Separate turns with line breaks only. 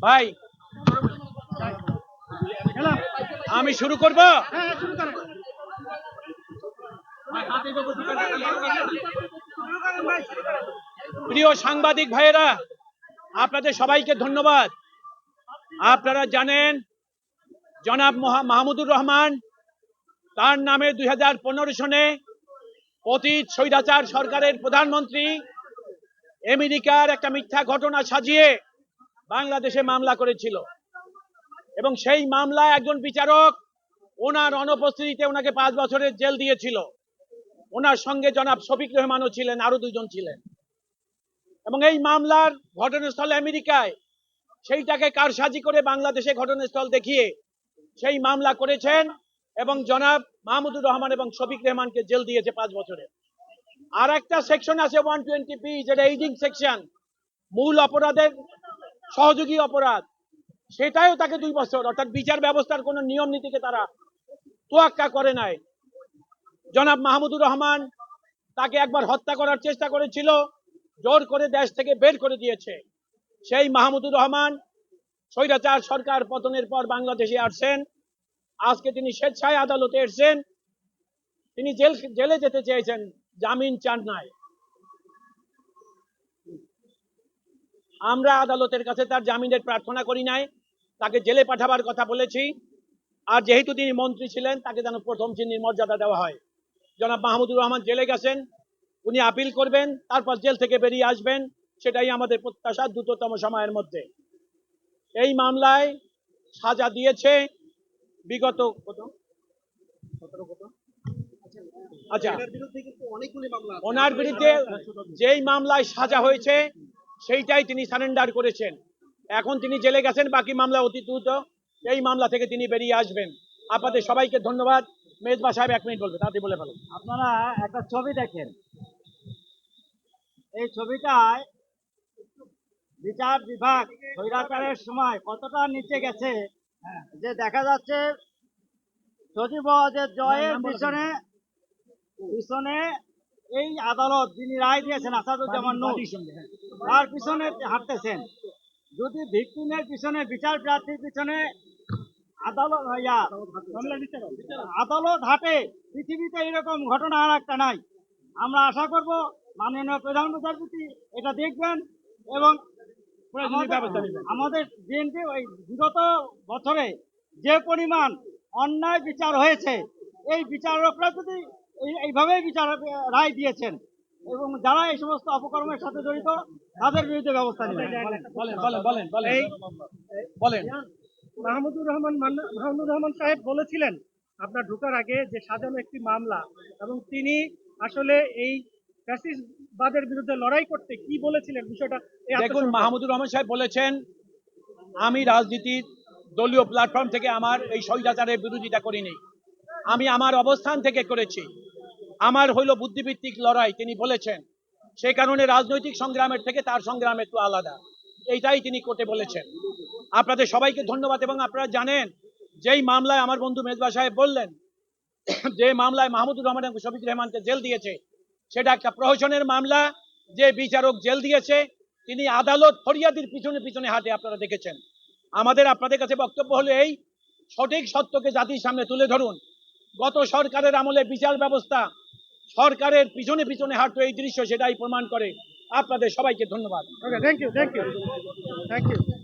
ভাই। আমি শুরু করব?
হ্যাঁ
প্রিয় সাংবাদিক ভাইয়েরা আপনাদের সবাইকে ধন্যবাদ। আপনারা জানেন জনাব মহা- মাহমুদুর রহমান তার নামে দুই হাজার পনেরো সনে অতীত স্বৈরাচার সরকারের প্রধানমন্ত্রী আমেরিকার একটা মিথ্যা ঘটনা সাজিয়ে বাংলাদেশে মামলা করেছিল। এবং সেই মামলায় একজন বিচারক ওনার অনুপস্থিতিতে ওনাকে পাঁচ বছরের জেল দিয়েছিল। ওনার সঙ্গে জনাব শফিক রহমানও ছিলেন আরও দুজন ছিলেন। এবং এই মামলার ঘটনাস্থল আমেরিকায়, সেইটাকে কারসাজি করে বাংলাদেশে ঘটনাস্থল দেখিয়ে সেই মামলা করেছেন এবং জনাব মাহমুদুর রহমান এবং শফিক রহমানকে জেল দিয়েছে পাঁচ বছরে। আর একটা সেকশন আছে ওয়ান টোয়েন্টি পি, যেটা এইডিং সেকশন। মূল অপরাধের সহযোগী অপরাধ। সেটাও তাকে দুই বছর, অর্থাৎ বিচার ব্যবস্থার কোনো নিয়ম নীতিকে তারা তোয়াক্কা করে নাই। জনাব মাহমুদুর রহমান তাকে একবার হত্যা করার চেষ্টা করেছিল, জোর করে দেশ থেকে বের করে দিয়েছে। সেই মাহমুদুর রহমান স্বৈরাচার সরকার পতনের পর বাংলাদেশে আসছেন। আজকে তিনি স্বেচ্ছায় আদালতে এসেছেন। তিনি জেল, জেলে যেতে চেয়েছেন, জামিন চান নাই। আমরা আদালতের কাছে তার জামিনের প্রার্থনা করি নাই তাকে জেলে পাঠাবার কথা বলেছি। আর যেহেতু তিনি মন্ত্রী ছিলেন তাকে যেন প্রথম শ্রেণির মর্যাদা দেওয়া হয়। জনাব মাহমুদুর রহমান জেলে গেছেন উনি আপিল করবেন তারপর জেল থেকে বেরিয়ে আসবেন সেটাই আমাদের প্রত্যাশা দ্রুততম সময়ের মধ্যে। এই মামলায় সাজা দিয়েছে বিগত কত আচ্ছা। ওনার বিরুদ্ধে যেই মামলায় সাজা হয়েছে সেইটাই তিনি সারেন্ডার করেছেন। এখন তিনি জেলে গেছেন বাকি মামলা অতি দ্রুত। এই মামলা থেকে তিনি বেরিয়ে আসবেন। আপনাদের সবাইকে ধন্যবাদ। মেজবা সাহেব এক মিনিট বলবে তাতে বলে ফেলো।
আপনারা একটা ছবি দেখেন। এই ছবিটায় বিচার বিভাগ স্বৈরাচারের সময় কতটা নিচে গেছে যে দেখা যাচ্ছে সচিব জয়ের পিছনে পিছনে এই আদালত যিনি রায় দিয়েছেন আসাদুজ্জামান নূর তার পিছনে হাঁটতেছেন। যদি ভিকটিমের পিছনে বিচার প্রার্থীর পিছনে আদালত আদালত হাটে পৃথিবীতে এরকম ঘটনা আর একটা নাই। আমরা আশা করব মাননীয় প্রধান বিচারপতি এটা দেখবেন এবং আমাদের বিএনপি ওই বিগত বছরে যে পরিমাণ অন্যায় বিচার হয়েছে এই বিচারকরা যদি এইভাবেই বিচার রায় দিয়েছেন। এবং যারা এই সমস্ত অপকর্মের সাথে জড়িত তাদের বিরুদ্ধে ব্যবস্থা নেবেন।
বলেন
মাহমুদুর রহমান মাহমুদুর রহমান সাহেব বলেছিলেন আপনার ঢোকার আগে যে সাজানো একটি মামলা এবং তিনি আসলে এই ফ্যাসিস্টবাদের বিরুদ্ধে লড়াই করতে কি বলেছিলেন বিষয়টা
দেখুন মাহমুদুর রহমান সাহেব বলেছেন আমি রাজনীতির দলীয় প্ল্যাটফর্ম থেকে আমার এই স্বৈরাচারের বিরোধিতা করিনি। আমি আমার অবস্থান থেকে করেছি। আমার হইল বুদ্ধিভিত্তিক লড়াই, তিনি বলেছেন। সেই কারণে রাজনৈতিক সংগ্রামের থেকে তার সংগ্রাম একটু আলাদা। এইটাই তিনি কোর্টে বলেছেন। আপনাদের সবাইকে ধন্যবাদ এবং আপনারা জানেন, যেই মামলায় আমার বন্ধু মেজবা সাহেব বললেন, যে মামলায় মাহমুদুর রহমান এবং শফিক রহমানকে জেল দিয়েছে, সেটা একটা প্রহসনের মামলা, যে বিচারক জেল দিয়েছে, তিনি আদালত ফরিয়াদির পিছনে পিছনে হাঁটে আপনারা দেখেছেন। আমাদের আপনাদের কাছে বক্তব্য হলো এই, সঠিক সত্যকে জাতির সামনে তুলে ধরুন। গত সরকারের আমলে বিচার ব্যবস্থা সরকারের পিছনে পিছনে হাঁটতো এই দৃশ্য সেটাই প্রমাণ করে। আপনাদের সবাইকে ধন্যবাদ।
Thank you thank you thank you